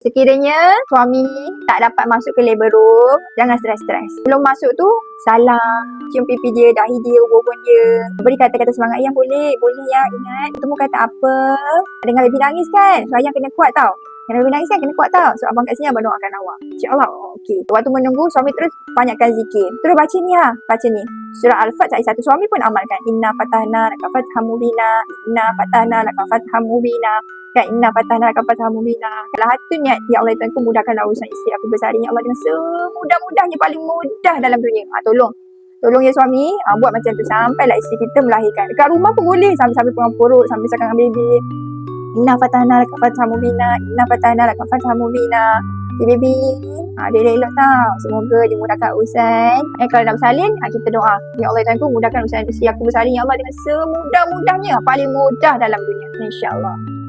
Sekiranya suami tak dapat masuk ke labor room, jangan stres-stres. Belum masuk tu, salam, cium pipi dia, dahi dia, ubun dia. Beri kata-kata semangat yang boleh. Boleh ya, ingat. Temu kata apa. Dengar baby nangis kan? So, ayah kena kuat tau. Kena baby nangis kan? Kena kuat tau. So, abang kat sini abang doakan awak. InsyaAllah. Okey. Waktu menunggu, suami terus banyakkan zikir. Terus baca ni lah. Baca ni. Surah Al-Fat ayat satu. Suami pun amalkan. Inna fatahna laka fatham mubina. Inna fatahna laka fatham mubina. Kan inna fatahna laka fatham mubina. Kalau hati niat, ya Allah Tuhan ku mudahkanlah urusan isteri aku besar. Ya Allah dengan semudah-mudahnya paling mudah dalam dunia. Ha, tolong. Tolong ya suami, ha, buat macam tu sampailah isteri kita melahirkan. Dekat rumah pun boleh sambil-sambil pegang perut, sambil dengan baby. Inna fatahna laka fatham mubina. Inna fatahna laka fatham mubina. Si baby, ha, dia elok tau. Semoga dimudahkan urusan. Eh, kalau nak bersalin, ha, kita doa. Ya Allah Tuhan ku mudahkan urusan isteri aku bersalin. Ya Allah dengan semudah-mudahnya. Paling mudah dalam dunia. InsyaAllah.